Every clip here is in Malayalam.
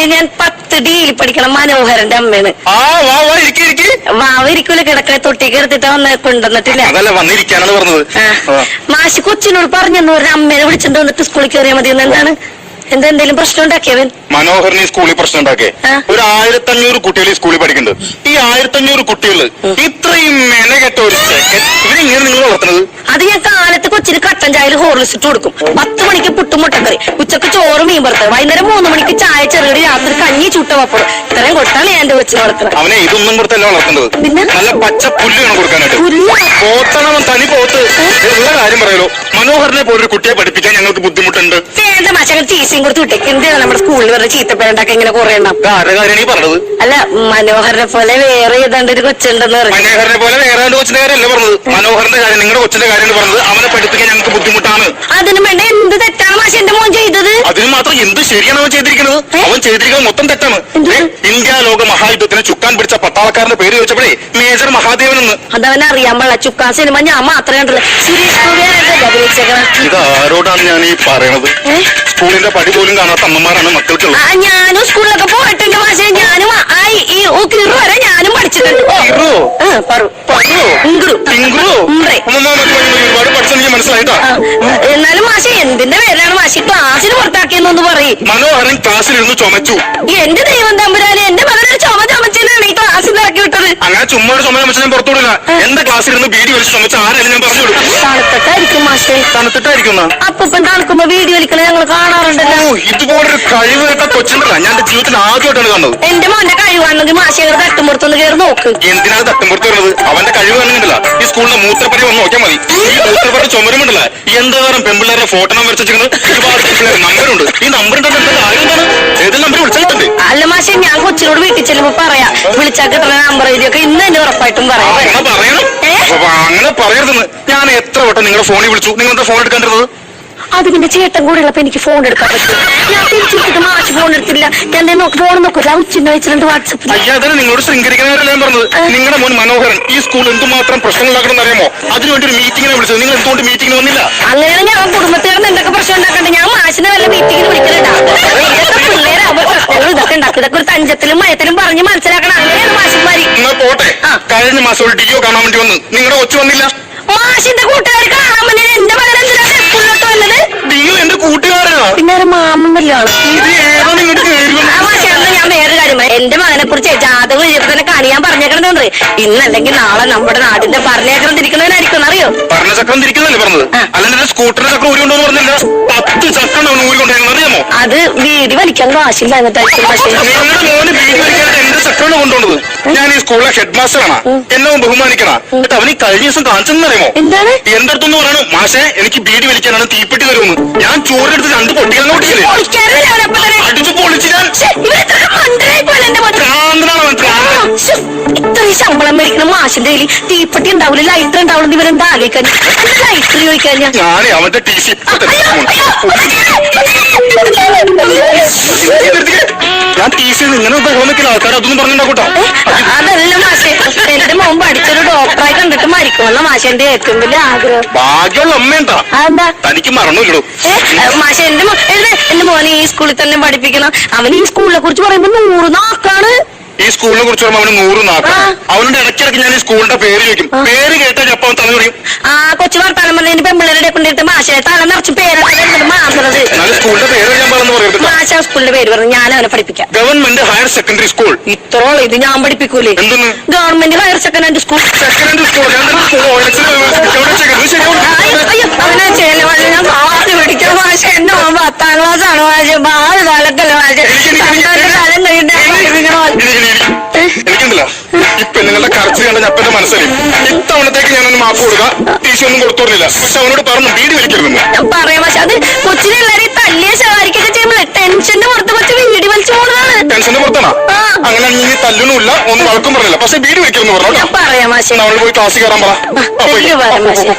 മാഷെ ഞാൻ പത്ത് ഡിയിൽ പഠിക്കണ മനോഹരന്റെ അമ്മയാണ് ആ വാ വാ ഇരിക്കി ഇരിക്കി. മാവ് ഇരിക്കൂല കിടക്കണ തൊട്ടിക്ക് എടുത്തിട്ട് വന്ന് കൊണ്ടുവന്നിട്ടില്ല? അതല്ല വന്നിരിക്കാനാണ് പറഞ്ഞത്. ആ. മാഷി കൊച്ചിനോട് പറഞ്ഞു പറഞ്ഞ അമ്മേനെ വിളിച്ചിട്ട് വന്നിട്ട് സ്കൂളിൽ കയറിയാൽ മതി എന്താണ്? എന്താ എന്തെങ്കിലും പ്രശ്നം ഉണ്ടാക്കിയവൻ മനോഹരനെ സ്കൂളിൽ പ്രശ്നം ഉണ്ടാക്കിയ. ഒരു ആയിരത്തഞ്ഞൂറ് കുട്ടികൾ ഈ സ്കൂളിൽ പഠിക്കുന്നുണ്ട്. ഈ ആയിരത്തഞ്ഞൂറ് കുട്ടികൾ ഇത്രയും മെനകെട്ട ഒരു ഇവരെങ്ങനെ നിങ്ങൾ വളർത്തുന്നത്? അത് ഞാൻ കാലത്ത് കൊച്ചിന് കട്ടൻ ചായയിൽ ഹോർലിക്സ് ഇട്ട് കൊടുക്കും. പത്ത് മണിക്ക് പുട്ടും മുട്ടക്കറി ഉച്ചയ്ക്ക് ചോറ് മീൻ വറുത്തത്. വൈകുന്നേരം മൂന്ന് മണിക്ക് ചായ ചെറുകടി രാത്രി കഞ്ഞി ചുട്ട പപ്പടം. ഇത്രയും കൊടുത്താണ് ഞാൻ എന്റെ കൊച്ചിനെ വളർത്തുന്നത്. അവനെ ഇതൊന്നും കൊടുത്തല്ല വളർത്തുന്നത്. പിന്നെ? നല്ല പച്ച പുല്ല് വേണം കൊടുക്കാനായിട്ട്. പോത്തണം തനി പോത്ത്. ഉള്ള കാര്യം പറയലോ. മനോഹരനെ പോലൊരു കുട്ടിയെ പഠിപ്പിക്കാൻ ഞങ്ങൾക്ക് ബുദ്ധിമുട്ടുണ്ട്. വേണ്ട മാഷങ്ങൾ ടീസിയും കൊടുത്ത് വിട്ടേക്ക് എന്തിനാ നമ്മുടെ സ്കൂളിൽ വെറുതെ ചീത്തപ്പേരുണ്ടാക്കി ഇങ്ങനെ കുറെ എണ്ണം? ഇത് ആരുടെ കാര്യമാണ് ഈ പറഞ്ഞത്? അല്ല മനോഹരനെ പോലെ വേറെ ഏതാണ്ട് ഒരു കൊച്ചുണ്ടെന്ന് പറഞ്ഞു. മനോഹരനെ പോലെ വേറെ കൊച്ചിന്റെ കാര്യമല്ല പറഞ്ഞത്? മനോഹറിന്റെ കാര്യം നിങ്ങളുടെ കൊച്ചിന്റെ കാര്യം പറഞ്ഞത്? അവനെ പഠിപ്പിക്കാൻ ഞങ്ങൾക്ക് ബുദ്ധിമുട്ടാണ്. അതിനു വേണ്ട എന്ത് തെറ്റാണ് മാഷ എന്റെ മോൻ ചെയ്തത് അതിന് മാത്രം എന്ത് ശരിയാണ് അവൻ ചെയ്തിരിക്കുന്നത്? അവൻ ചെയ്തിരിക്കുന്നത് മൊത്തം തെറ്റാണ്. ഇന്ത്യ ലോക മഹായുദ്ധത്തിന് ചുക്കാൻ പിടിച്ച പട്ടാളക്കാരന്റെ പേര് ചോദിച്ചപ്പോഴേ മേജർ മഹാദേവൻ എന്ന് അതവനെ അറിയാൻ പാടില്ല. ചുക്കാ സിനിമ ഞാൻ മാത്രമേ കണ്ടുള്ളൂ ഇത് ആരോടാണ് ഞാൻ ഈ പറയണത്? സ്കൂളിന്റെ പടി പോലും കാണാത്ത അമ്മമാരാണ് മക്കൾക്കുള്ളത്. ഞാനും സ്കൂളിലൊക്കെ പോയിട്ടുണ്ട് പക്ഷേ ഞാനും ഈ കിറു വരെ ഞാനും പഠിച്ചിട്ടുണ്ട്. കിറു? ആ, പറു. ഇങ്കുറു. ഒരുപാട് പഠിച്ചെനിക്ക് മനസ്സിലായിട്ടാ? ആ, എന്നാലും മാഷെ എന്തിന്റെ പേരാണ് മാഷി? ക്ലാസ്സിന് പുറത്താക്കിയെന്നൊന്ന് പറയും. മനോഹരൻ ക്ലാസ്സിലിരുന്ന് ചുമച്ചു. എന്റെ ദൈവം തമ്പുരാനെ എന്റെ മകനൊരു ചുമ ചുമച്ചിനാണ് ഈ ക്ലാസ്സിൽ ഇറക്കി അങ്ങനെ ചുമ്മാ ഒരു ചുമ ചുമച്ച് ഞാൻ പുറത്തുവിടില്ല എന്റെ ക്ലാസ്സിലിരുന്ന് ബീഡി വലിച്ച് ചുമച്ച ആരായാലും ഞാൻ പറഞ്ഞു കൊടുക്കും. തണുത്തിട്ടായിരിക്കും തണുത്തിട്ടായിരിക്കും തണുത്തിട്ടായിരിക്കുന്ന? അപ്പൂപ്പൻ തണുക്കുമ്പോ വീഡിയോ വലിക്കണേ ഞങ്ങൾ കാണാറുണ്ടല്ലോ. ഓ ഇതുപോലൊരു കഴിവ് കേട്ട കൊച്ചുണ്ടല്ല. ഞാൻ എന്റെ ജീവിതത്തിൽ ആദ്യമായിട്ടാണ് കാണുന്നത്. എന്റെ മോന്റെ കഴിവാണെങ്കിൽ മാഷെ തട്ടുമ്പുറത്തൊന്ന് കയറി നോക്ക്. എന്തിനാണ് തട്ടുമ്പുറത്ത് വരുന്നത്? അവന്റെ കഴിവ് കാണുന്നില്ല ഈ സ്കൂളിന്റെ മൂത്രപ്പടി വന്ന് നോക്കിയാൽ മതി. ഈ ചുമരുമുണ്ടല്ല. എന്തോരം പെമ്പിള്ളേരെ ഫോട്ടോ നമ്പർ വെച്ചിരിക്കുന്നത്? ഒരുപാട് പെമ്പിള്ളേർ നമ്പറുണ്ട് ഈ നമ്പർ എന്താ? കൊച്ചിനോട് വീട്ടിൽ ചെല്ലുമ്പോ പറയാം വിളിച്ചാൽ കിട്ടുന്ന നമ്പർ എഴുതിയൊക്കെ ഇന്ന് തന്നെ ഉറപ്പായിട്ടും പറയാം. അങ്ങനെ? പറയരുതെന്ന്. ഞാൻ എത്ര വട്ടം നിങ്ങളുടെ ഫോണിൽ വിളിച്ചു. നിങ്ങൾ എന്താ ഫോൺ എടുക്കാണ്ടിരുന്നത്? അത് പിന്നെ ചേട്ടൻ കൂടെ ഉള്ളപ്പോ എനിക്ക് ഫോൺ എടുക്കാൻ പറ്റും ഞാൻ തിരിച്ചിട്ട് മാഷ് ഫോൺ എടുത്തില്ല. ഞാൻ ഫോൺ നോക്കില്ല ഉച്ചിന്റെ വെച്ചിട്ടുണ്ട് വാട്സപ്പിൽ അയ്യാ അതിന് നിങ്ങളോട് ശൃംഖരിക്കുന്നവരല്ല പറഞ്ഞത്? നിങ്ങളുടെ മോൻ മനോഹരൻ ഈ സ്കൂൾ എന്തുമാത്രം പ്രശ്നങ്ങളാക്കണം അറിയാമോ? അതിനുവേണ്ടി ഒരു മീറ്റിംഗിനെ വിളിച്ചത്. നിങ്ങൾ എന്തുകൊണ്ട് മീറ്റിംഗിന് വന്നില്ല? അങ്ങനെയാണ് ഞാൻ കുടുംബത്തുകാരൻ കഴിഞ്ഞ മാസം ഒരു ഡിയോ കാണാൻ വേണ്ടി വന്ന് നിങ്ങളുടെ ഒച്ച വന്നില്ല? മാഷിന്റെ കൂട്ടുകാർ കാണാൻ എന്റെ വന്നത്? കൂട്ടുകാരനാ? പിന്നെ ഒരു ഞാൻ വേറെ കാര്യം പറയാം. എന്റെ മകനെ കുറിച്ച് ജാതകം എഴുതി കാണിയാൻ പറഞ്ഞേക്കണമെന്നുണ്ട് ഇന്നല്ലെങ്കിൽ നാളെ നമ്മുടെ നാടിന്റെ പറഞ്ഞേക്കണം തിരിക്കുന്നവനായിരിക്കും അറിയോ? പറഞ്ഞ ചക്രം തിരിക്കുന്നല്ലേ പറഞ്ഞത് എന്റെ സ്കൂട്ടറിന്റെ ചക്രം ഊരിക്കൊണ്ടെന്ന് പറഞ്ഞില്ല? പത്ത് ചക്രം അവൻ ഊരിക്കൊണ്ടായിരുന്നു അറിയാമോ അത് വീതി വലിക്കാൻ കാശില്ല എന്നിട്ടായിരിക്കും പക്ഷേ മോന് വീട് വലിക്കാനായിട്ട് എന്റെ ചക്രം സ്കൂളിലെ ഹെഡ് മാസ്റ്ററാണ് എന്നെ ബഹുമാനിക്കണ. എന്നിട്ട് അവന് കഴിഞ്ഞ ദിവസം കാണിച്ചെന്ന് അറിയാമോ എന്താണ്? എന്റെ അടുത്തൊന്ന് പറയണം? മാഷെ എനിക്ക് ബീഡി വലിക്കാനാണ് തീപ്പെട്ടി തരുമെന്ന്. ഞാൻ ചോറിനെടുത്ത് രണ്ട് പൊട്ടികളെ പൊട്ടിക്കില്ലേ അടിച്ചു പൊളിച്ച് ഞാൻ ഇത്രയും ശമ്പളം മേടിക്കുന്ന മാഷിന്റെ കയ്യിൽ തീപ്പെട്ടി ഉണ്ടാവില്ല ലൈറ്റർ ഉണ്ടാവില്ല ഇവരെന്താ ആലോചിക്കാൻ? ലൈറ്റർ ചോദിക്കാൻ ഞാൻ? ഞാനേ അവന്റെ ടി സി. ഞാൻ ടി സി ഇങ്ങനെ ബഹളം വെക്കുന്ന ആൾക്കാർ അതൊന്നും പറഞ്ഞിട്ടുണ്ടാക്കൂട്ടോ അതല്ല മാഷെ. എന്റെ മോൻ പഠിച്ചൊരു ഡോക്ടറായി കണ്ടിട്ട് മരിക്കുമെന്ന മാഷന്റെ ഏറ്റവും വലിയ ആഗ്രഹം. ഭാഗ്യമുള്ള അമ്മയുണ്ടാ. അതെന്താ? തനിക്ക് മറന്നില്ലടോ ഏ, മാഷെ എന്റെ എന്റെ മോനെ ഈ സ്കൂളിൽ തന്നെ പഠിപ്പിക്കണം. അവൻ ഈ സ്കൂളിനെ കുറിച്ച് പറയുമ്പോ നൂറ് നാക്കാണ്. ഈ സ്കൂളിനെ കുറിച്ച് പറയുമ്പോൾ അവന് നൂറ് നാക്കാം. അവനോട് ഇടയ്ക്കിടയ്ക്ക് ഞാൻ ഈ സ്കൂളിന്റെ പേര് ചോദിക്കും. പേര് കേട്ടാൽ ജപ്പാൻ തന്നെ പറയും ആ കൊച്ചു വർത്താനം പറഞ്ഞ പെമ്പിള്ളേരുടെ കൊണ്ടിട്ട് മാഷെ തല നിറച്ച് മാറുന്നത് എന്നാലും സ്കൂളിന്റെ പേര് ഞാൻ പറഞ്ഞു പറയരുത് മാഷ സ്കൂളിന്റെ പേര് പറഞ്ഞു ഞാൻ അവനെ പഠിപ്പിക്കാം. ഗവൺമെന്റ് ഹയർ സെക്കൻഡറി സ്കൂൾ ഇത്രോളം ഇത് ഞാൻ പഠിപ്പിക്കൂലേ? എന്തെന്ന് government higher secondary school secondary school അവനെ ഞാൻ എന്റെ മോൻ പത്താം ക്ലാസ് ആണ് മാഷ ബാൽ തലക്കല്ല പന്ത്രണ്ട് കാലം കഴിഞ്ഞിട്ട്. എനിക്കുണ്ടല്ല. ഈ പെണ്ണുങ്ങളുടെ കറച്ച് കണ്ട ഞപ്പന്റെ മനസ്സിൽ ഇത്തവണത്തേക്ക് ഞാനൊന്ന് മാപ്പ് കൊടുക്കാം. ടീച്ചർ ഒന്നും കൊടുത്തോറില്ല പക്ഷെ അവനോട് പറഞ്ഞു വീട് വലിക്കരുതെന്ന് ഞാൻ പറയാം പക്ഷെ അത് കൊച്ചിനെ എല്ലാരെയും തല്ലിയ ശകാരിക്കൊക്കെ ചെയ്യുമ്പോഴേ ടെൻഷന്റെ പുറത്ത് കൊച്ചു വീടി വലിച്ചു പോകുന്നതാണ് ടെൻഷന്റെ പുറത്താണോ ആ. അങ്ങനെ നീ തല്ലണമില്ല ഒന്നും വഴക്കും പറഞ്ഞില്ല. പക്ഷെ വീട് വലിക്കരുതെന്ന് പറഞ്ഞു പറയാം മാഷെ. നമ്മൾ പോയി ക്ലാസ്സിൽ കയറാൻ പറ.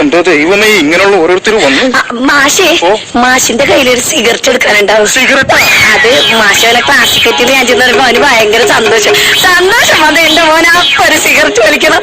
എന്റെ ദൈവമേ ഇങ്ങനെയുള്ള ഓരോരുത്തർ വന്നു. ആ, മാഷേ. മാഷിന്റെ കയ്യിലൊരു സിഗരറ്റ് എടുക്കാനുണ്ടാവും. സിഗരറ്റ്? അത് മാഷോലെ കെറ്റിൽ ഞാൻ ചെന്നപ്പോ അവന് ഭയങ്കര സന്തോഷം. സന്തോഷം അത് എന്റെ മോൻ അപ്പൊ ഒരു സിഗരറ്റ് വലിക്കണം!